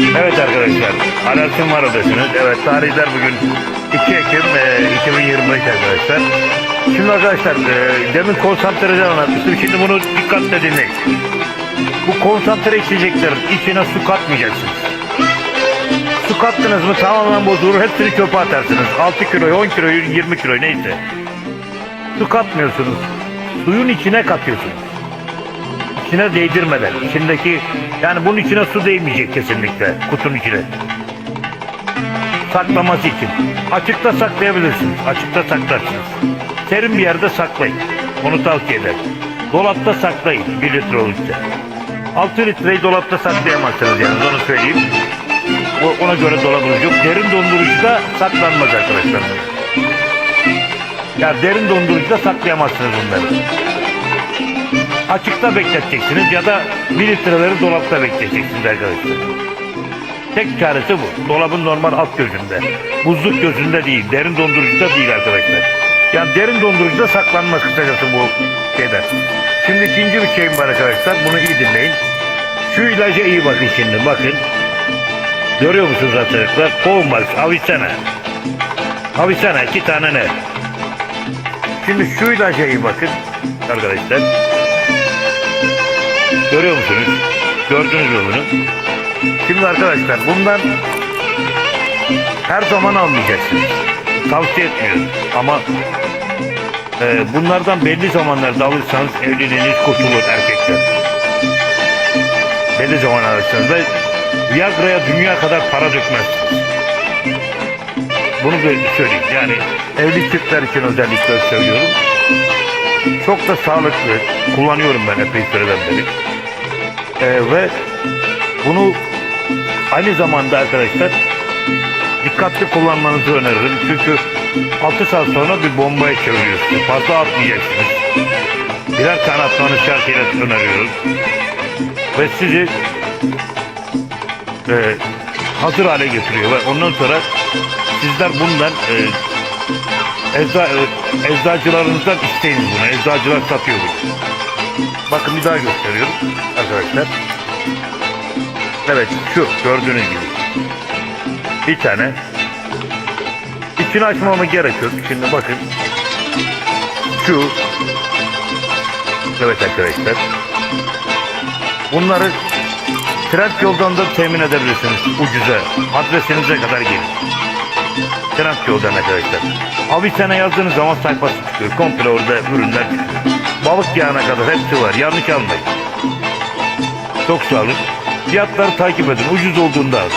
Evet arkadaşlar, alerjim var odasınız. Evet, tarihler bugün 2 Ekim e, 2025 arkadaşlar. Şimdi arkadaşlar, e, demin konsantreden anlatmıştım. Şimdi bunu dikkatle dinleyin. Bu konsantre içeceklerin içine su katmayacaksınız. Su kattınız mı tamamen bozulur. Hepsini çöpe atarsınız. 6 kiloyu, 10 kiloyu, 20 kiloyu neyse. Su katmıyorsunuz. Suyun içine katıyorsunuz içine değdirmeden. İçindeki yani bunun içine su değmeyecek kesinlikle kutunun içine. Saklaması için. Açıkta saklayabilirsiniz açıkta saklarsınız. Serin bir yerde saklayın onu tavsiye ederim. Dolapta saklayın 1 litre olunca 6 litreyi dolapta saklayamazsınız yani onu söyleyeyim. O- ona göre dolabınız yok. Derin dondurucuda saklanmaz arkadaşlar. Ya derin dondurucuda saklayamazsınız bunları açıkta bekleteceksiniz ya da 1 litreleri dolapta bekleyeceksiniz arkadaşlar. Tek çaresi bu. Dolabın normal alt gözünde. Buzluk gözünde değil. Derin dondurucuda değil arkadaşlar. Yani derin dondurucuda saklanmaz kısacası bu şeyden. Şimdi ikinci bir şeyim var arkadaşlar. Bunu iyi dinleyin. Şu ilaca iyi bakın şimdi. Bakın. Görüyor musunuz arkadaşlar? Kovmaz. Avisana. Avisana. iki tane ne? Şimdi şu ilaca iyi bakın. Arkadaşlar. Görüyor musunuz? Gördünüz mü bunu? Şimdi arkadaşlar bundan her zaman almayacaksınız. Tavsiye etmiyorum. Ama e, bunlardan belli zamanlarda alırsanız evliliğiniz kurtulur erkekler. Belli zaman alırsanız ve Viagra'ya dünya kadar para dökmezsiniz. Bunu böyle söyleyeyim. Yani evli çiftler için özellikle söylüyorum. Çok da sağlıklı. Kullanıyorum ben epey süreden beri. Ee, ve bunu aynı zamanda arkadaşlar dikkatli kullanmanızı öneririm. Çünkü 6 saat sonra bir bombaya çeviriyorsunuz. Fazla atmayacaksınız. Birer tane atmanız şartıyla öneriyoruz. Ve sizi e, hazır hale getiriyor. Ve ondan sonra sizler bundan e, ecza, e, eczacılarınızdan isteyiniz bunu. Eczacılar satıyor bunu. Bakın bir daha gösteriyorum arkadaşlar. Evet şu gördüğünüz gibi. Bir tane. İçini açmama gerek yok. Şimdi bakın. Şu. Evet arkadaşlar. Bunları trend yoldan da temin edebilirsiniz ucuza. Adresinize kadar gelir. Trend yoldan arkadaşlar. Abi sene yazdığınız zaman sayfası çıkıyor. Komple orada ürünler çıkıyor. Balık yağına kadar hepsi var. Yanlış almayın. Çok sağlık. Fiyatları takip edin. Ucuz olduğunda alın.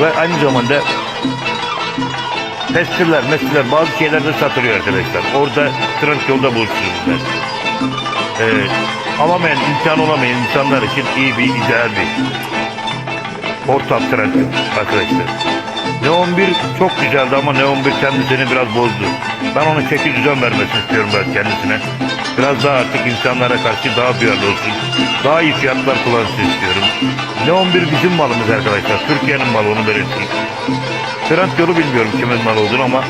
Ve aynı zamanda testler, mesleler bazı şeyler de satılıyor arkadaşlar. Orada trend yolda bulursunuz. bunlar. Ee, alamayan, imkan olamayan insanlar için iyi bir, ideal bir ortam yol arkadaşlar. Ne 11 çok güzeldi ama Ne 11 kendisini biraz bozdu. Ben ona çeki düzen vermesini istiyorum biraz kendisine. Biraz daha artık insanlara karşı daha duyarlı olsun. Daha iyi fiyatlar kullansın istiyorum. Ne 11 bizim malımız arkadaşlar. Türkiye'nin malı onu belirteyim. Trend yolu bilmiyorum kimin malı olduğunu ama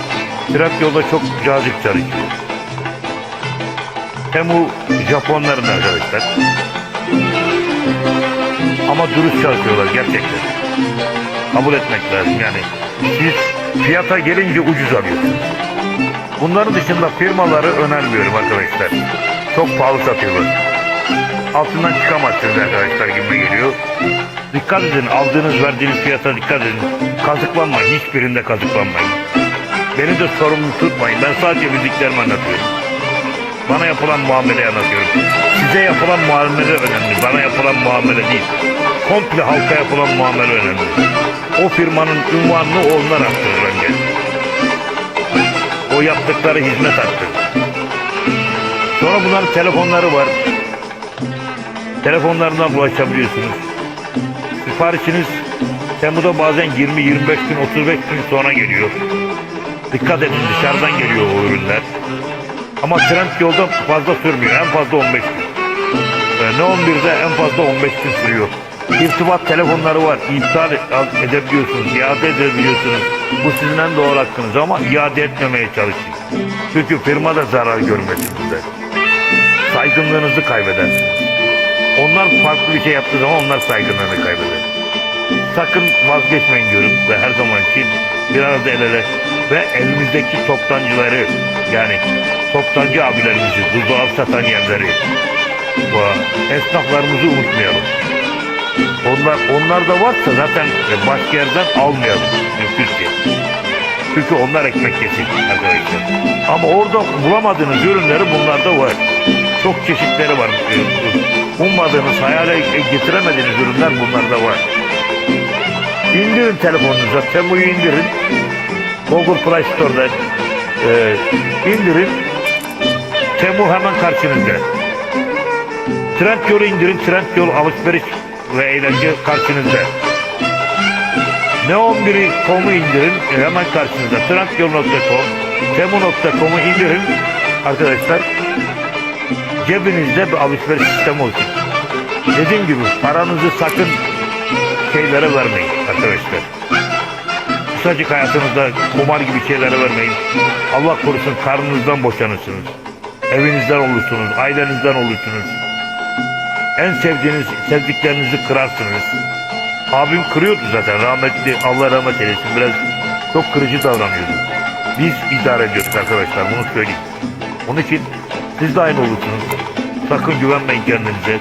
Trend yolda çok cazip çalışıyor. Temu Japonların arkadaşlar. Ama dürüst çalışıyorlar gerçekten. Kabul etmek lazım yani. Siz fiyata gelince ucuz alıyorsunuz. Bunların dışında firmaları önermiyorum arkadaşlar. Çok pahalı satıyorlar. Altından çıkamazsınız arkadaşlar gibi geliyor. Dikkat edin aldığınız verdiğiniz fiyata dikkat edin. Kazıklanmayın hiçbirinde kazıklanmayın. Beni de sorumlu tutmayın. Ben sadece bildiklerimi anlatıyorum. Bana yapılan muameleyi anlatıyorum. Size yapılan muamele önemli. Bana yapılan muamele değil. Komple halka yapılan muamele önemli. O firmanın ünvanını onlar arttırır önce. O yaptıkları hizmet arttırır. Sonra bunların telefonları var. Telefonlarından ulaşabiliyorsunuz. Siparişiniz Temmuz'da bazen 20-25 gün, 35 gün sonra geliyor. Dikkat edin dışarıdan geliyor o ürünler. Ama trend yolda fazla sürmüyor. En fazla 15 gün. Ee, Ne 11'de en fazla 15 gün sürüyor. İrtibat telefonları var. İptal edebiliyorsunuz, iade edebiliyorsunuz. Bu sizin en doğal hakkınız ama iade etmemeye çalışın. Çünkü firma da zarar görmesin size. Saygınlığınızı kaybedersiniz. Onlar farklı bir şey yaptığı zaman onlar saygınlığını kaybeder. Sakın vazgeçmeyin diyorum ve her zaman için bir arada el ele ve elimizdeki toptancıları yani toptancı abilerimizi, buzdolabı satan yerleri, bu esnaflarımızı unutmayalım. Onlar, onlar da varsa zaten başka yerden almayalım mümkünse. Çünkü onlar ekmek yesin arkadaşlar. Ama orada bulamadığınız ürünleri bunlarda var. Çok çeşitleri var. Ummadığınız, hayale getiremediğiniz ürünler bunlarda var. İndirin telefonunuza, Temu'yu indirin. Google Play Store'da e, indirin. Temu hemen karşınızda. Trendyol'u indirin. Trendyol alışveriş ve eğlence karşınızda. Ne 11'i komu indirin e, hemen karşınızda. Trendyol.com, Temu.com'u indirin arkadaşlar. Cebinizde bir alışveriş sistemi olsun. Dediğim gibi paranızı sakın şeylere vermeyin arkadaşlar. Kısacık hayatınızda kumar gibi şeylere vermeyin. Allah korusun karnınızdan boşanırsınız. Evinizden olursunuz, ailenizden olursunuz. En sevdiğiniz, sevdiklerinizi kırarsınız. Abim kırıyordu zaten rahmetli Allah rahmet eylesin biraz çok kırıcı davranıyordu. Biz idare ediyoruz arkadaşlar bunu söyleyeyim. Onun için siz de aynı olursunuz. Sakın güvenmeyin kendinize.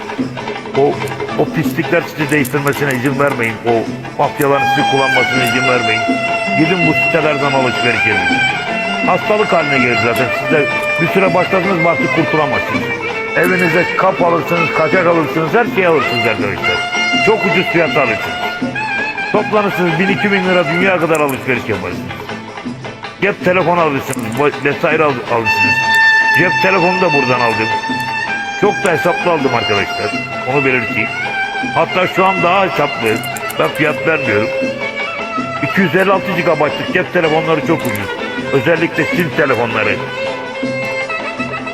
O, o pislikler sizi değiştirmesine izin vermeyin. O mafyaların sizi kullanmasına izin vermeyin. Gidin bu sitelerden alışveriş edin. Hastalık haline gelir zaten. Siz de bir süre başladınız mı artık kurtulamazsınız. Evinize kap alırsınız, kaçak alırsınız, her şeyi alırsınız arkadaşlar. Çok ucuz fiyata alırsınız. Toplanırsınız 1000-2000 lira dünya kadar alışveriş yaparsınız. Cep telefonu alırsınız, vesaire al- alırsınız. Cep telefonu da buradan aldım. Çok da hesaplı aldım arkadaşlar. Onu belirteyim. Hatta şu an daha hesaplı. Ben fiyat vermiyorum. 256 GB'lık cep telefonları çok ucuz. Özellikle sim telefonları.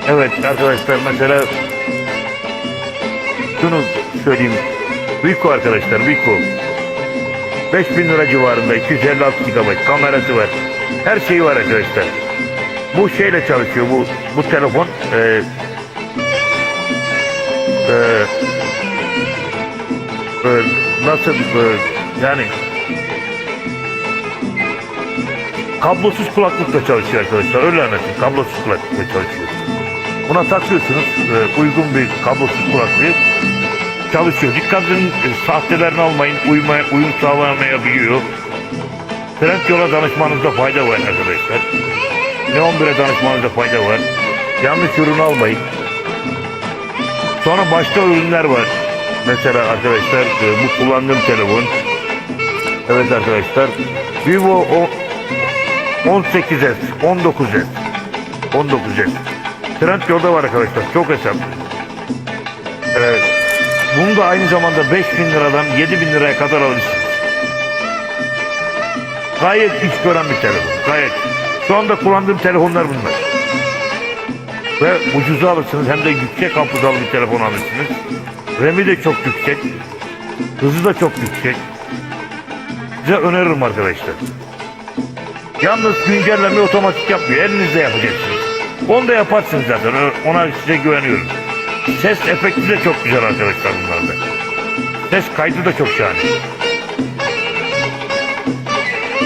Evet arkadaşlar mesela şunu söyleyeyim. Vico arkadaşlar Vico. 5000 lira civarında 256 GB kamerası var. Her şeyi var arkadaşlar. Bu şeyle çalışıyor bu bu telefon. Ee, ee, e, nasıl e, yani kablosuz kulaklıkla çalışıyor arkadaşlar. Öyle anlatayım. Kablosuz kulaklıkla çalışıyor. Buna takıyorsunuz e, uygun bir kablosuz kulaklığı çalışıyor. Dikkat edin e, sahtelerini almayın. Uyuma, uyum sağlayamayabiliyor. Trendyol'a danışmanızda fayda var arkadaşlar. Ne 11'e danışmanızda fayda var. Yanlış ürün almayın. Sonra başka ürünler var. Mesela arkadaşlar e, bu kullandığım telefon. Evet arkadaşlar. Vivo o 18S, 19S. 19S. Trendyol'da var arkadaşlar. Çok hesap. Evet. Bunu da aynı zamanda 5000 liradan 7000 liraya kadar alırsınız. Gayet iş gören bir telefon. Gayet. Şu anda kullandığım telefonlar bunlar. Ve ucuza alırsınız hem de yüksek hafızalı bir telefon alırsınız. RAM'i de çok yüksek. Hızı da çok yüksek. Size öneririm arkadaşlar. Yalnız güncelleme otomatik yapmıyor. Elinizde yapacaksınız. Onu da yaparsınız zaten. Ona size güveniyorum. Ses efekti de çok güzel arkadaşlar bunlarda. Ses kaydı da çok şahane.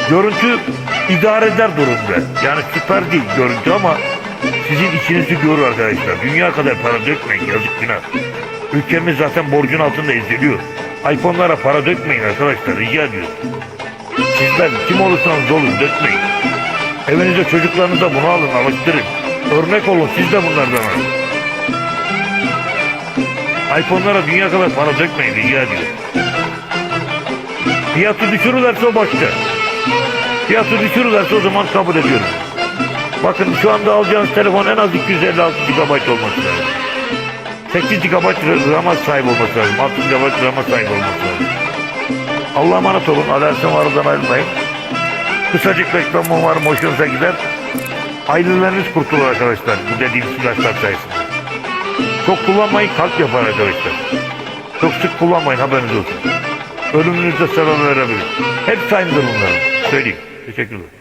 Görüntü idare eder durumda. Yani süper değil görüntü ama sizin içinizi görür arkadaşlar. Dünya kadar para dökmeyin yazık günah. Ülkemiz zaten borcun altında eziliyor. iPhone'lara para dökmeyin arkadaşlar rica ediyorum. Sizler kim olursanız olun dökmeyin. Evinize çocuklarınıza bunu alın alıştırın. Örnek olun siz de bunlardan alın. iPhone'lara dünya kadar para dökmeyin rica ediyorum. Fiyatı düşürürlerse o başka. Fiyatı düşürürlerse o zaman kabul ediyorum. Bakın şu anda alacağınız telefon en az 256 GB olması lazım. 8 GB RAM'a sahip olması lazım. 6 GB RAM'a sahip olması lazım. Allah'a emanet olun. Alersin varından ayrılmayın. Kısacık reklamım umarım hoşunuza gider. Aileleriniz kurtulur arkadaşlar bu dediğim ilaçlar sayesinde. Çok kullanmayın kalp yapar arkadaşlar. Çok sık kullanmayın haberiniz olsun. Ölümünüzde sebep verebilir. Hep aynıdır bunların. Söyleyeyim. Teşekkürler.